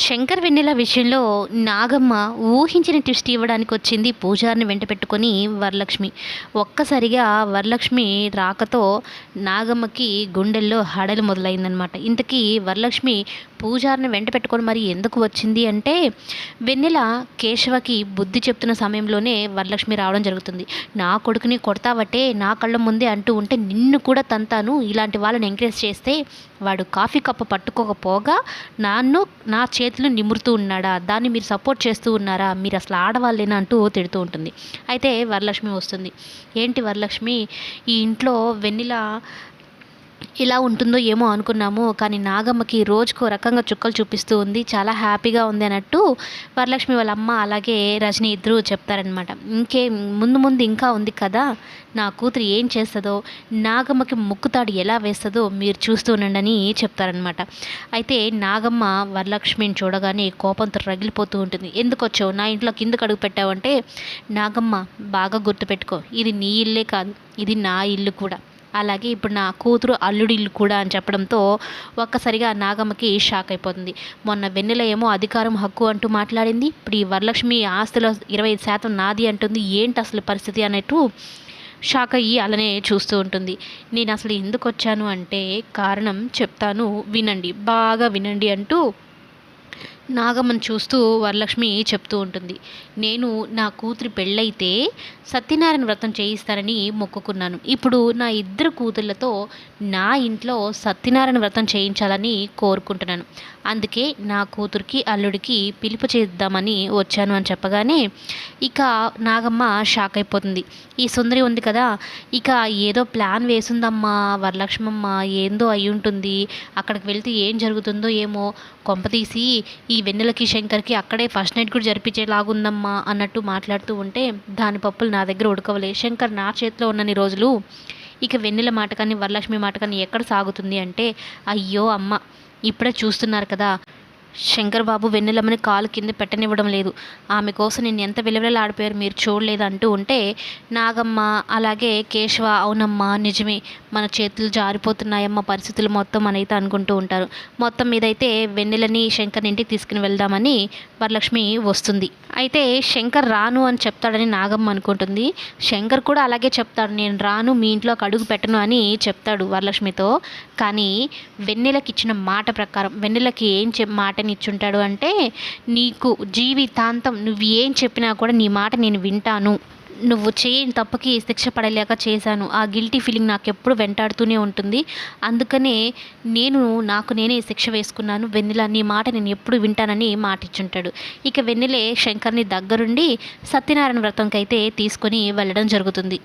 శంకర్ వెన్నెల విషయంలో నాగమ్మ ఊహించిన ట్విస్ట్ ఇవ్వడానికి వచ్చింది పూజారిని వెంట పెట్టుకొని వరలక్ష్మి. ఒక్కసారిగా వరలక్ష్మి రాకతో నాగమ్మకి గుండెల్లో హడలు మొదలైందనమాట ఇంతకీ వరలక్ష్మి పూజారిని వెంట పెట్టుకొని మరి ఎందుకు వచ్చింది అంటే వెన్నెల కేశవకి బుద్ధి చెప్తున్న సమయంలోనే వరలక్ష్మి రావడం జరుగుతుంది. నా కొడుకుని కొడతావటే నా కళ్ళ ముందే అంటూ ఉంటే నిన్ను కూడా తంతాను ఇలాంటి వాళ్ళని ఎంకరేజ్ చేస్తే వాడు కాఫీ కప్పు పట్టుకోకపోగా నన్ను నా చేతులు నిమురుతూ ఉన్నాడా? దాన్ని మీరు సపోర్ట్ చేస్తూ ఉన్నారా? మీరు అసలు ఆడవాళ్ళేనా అంటూ తిడుతూ ఉంటుంది. అయితే వరలక్ష్మి వస్తుంది. ఏంటి వరలక్ష్మి? ఈ ఇంట్లో వెన్నెల ఇలా ఉంటుందో ఏమో అనుకున్నాము కానీ నాగమ్మకి రోజుకో రకంగా చుక్కలు చూపిస్తూ ఉంది చాలా హ్యాపీగా ఉంది అన్నట్టు వరలక్ష్మి వాళ్ళ అమ్మ అలాగే రజని ఇద్దరు చెప్తారనమాట ఇంకే ముందు ముందు ఇంకా ఉంది కదా నా కూతురు ఏం చేస్తుందో నాగమ్మకి ముక్కుతాడు ఎలా వేస్తుందో మీరు చూస్తూ ఉండండి అని చెప్తారనమాట అయితే నాగమ్మ వరలక్ష్మిని చూడగానే కోపంతో రగిలిపోతూ ఉంటుంది. ఎందుకు వచ్చావు? నా ఇంట్లో కిందకు అడుగు పెట్టావంటే నాగమ్మ బాగా గుర్తుపెట్టుకో ఇది నీ ఇల్లే కాదు ఇది నా ఇల్లు కూడా. అలాగే ఇప్పుడు నా కూతురు అల్లుడిల్లు కూడా అని చెప్పడంతో ఒక్కసారిగా నాగమ్మకి షాక్ అయిపోతుంది. మొన్న వెన్నెల ఏమో అధికారం హక్కు అంటూ మాట్లాడింది. ఇప్పుడు ఈ వరలక్ష్మి ఆస్తిలో ఇరవై ఐదు శాతం నాది అంటుంది. ఏంటి అసలు పరిస్థితి అన్నట్టు షాక్ అయ్యి అలానే చూస్తూ ఉంటుంది. నేను అసలు ఎందుకు వచ్చాను అంటే కారణం చెప్తాను వినండి. బాగా వినండి అంటూ నాగమ్మని చూస్తూ వరలక్ష్మి చెప్తూ ఉంటుంది. నేను నా కూతురి పెళ్ళైతే సత్యనారాయణ వ్రతం చేయిస్తానని మొక్కుకున్నాను. ఇప్పుడు నా ఇద్దరు కూతుళ్ళతో నా ఇంట్లో సత్యనారాయణ వ్రతం చేయించాలని కోరుకుంటున్నాను. అందుకే నా కూతురికి అల్లుడికి పిలుపు చేద్దామని వచ్చాను అని చెప్పగానే ఇక నాగమ్మ షాక్ అయిపోతుంది. ఈ సుందరి ఉంది కదా ఇక ఏదో ప్లాన్ వేసిందమ్మా వరలక్ష్మమ్మ ఏందో అయి ఉంటుంది అక్కడికి వెళ్తే ఏం జరుగుతుందో ఏమో కొంపతీసి ఈ వెన్నెలకి శంకర్కి అక్కడే ఫస్ట్ నైట్ కూడా జరిపించేలాగుందమ్మా అన్నట్టు మాట్లాడుతూ ఉంటే దాని పప్పులు నా దగ్గర ఉడకవలే. శంకర్ నా చేతిలో ఉన్నన్ని రోజులు ఇక వెన్నెల మాట కానీ వరలక్ష్మి మాట కానీ ఎక్కడ సాగుతుంది అంటే అయ్యో అమ్మ ఇప్పుడే చూస్తున్నారు కదా. శంకర్ బాబు వెన్నెలమ్మని కాలు కింద పెట్టనివ్వడం లేదు. ఆమె కోసం నేను ఎంత విలువలాడిపోయారు మీరు చూడలేదు అంటూ ఉంటే నాగమ్మ అలాగే కేశవ అవునమ్మా నిజమే మన చేతులు జారిపోతున్నాయమ్మ పరిస్థితులు మొత్తం అనైతే అనుకుంటూ ఉంటారు. మొత్తం మీదైతే వెన్నెలని శంకర్ ఇంటికి తీసుకుని వెళ్దామని వరలక్ష్మి వస్తుంది. అయితే శంకర్ రాను అని చెప్తాడని నాగమ్మ అనుకుంటుంది. శంకర్ కూడా అలాగే చెప్తాడు నేను రాను మీ ఇంట్లో అడుగు పెట్టను అని చెప్తాడు వరలక్ష్మితో. కానీ వెన్నెలకి ఇచ్చిన మాట ప్రకారం వెన్నెలకి ఏం చె మాటనిచ్చుంటాడు అంటే నీకు జీవితాంతం నువ్వు ఏం చెప్పినా కూడా నీ మాట నేను వింటాను. నువ్వు చేయని తప్పుకి శిక్ష పడలేక చేశాను. ఆ గిల్టీ ఫీలింగ్ నాకు ఎప్పుడు వెంటాడుతూనే ఉంటుంది. అందుకనే నేను నాకు నేనే శిక్ష వేసుకున్నాను. వెన్నెల నీ మాట నేను ఎప్పుడు వింటానని మాట ఇచ్చుంటాడు ఇక వెన్నెలే శంకర్ని దగ్గరుండి సత్యనారాయణ వ్రతంకైతే తీసుకొని వెళ్ళడం జరుగుతుంది.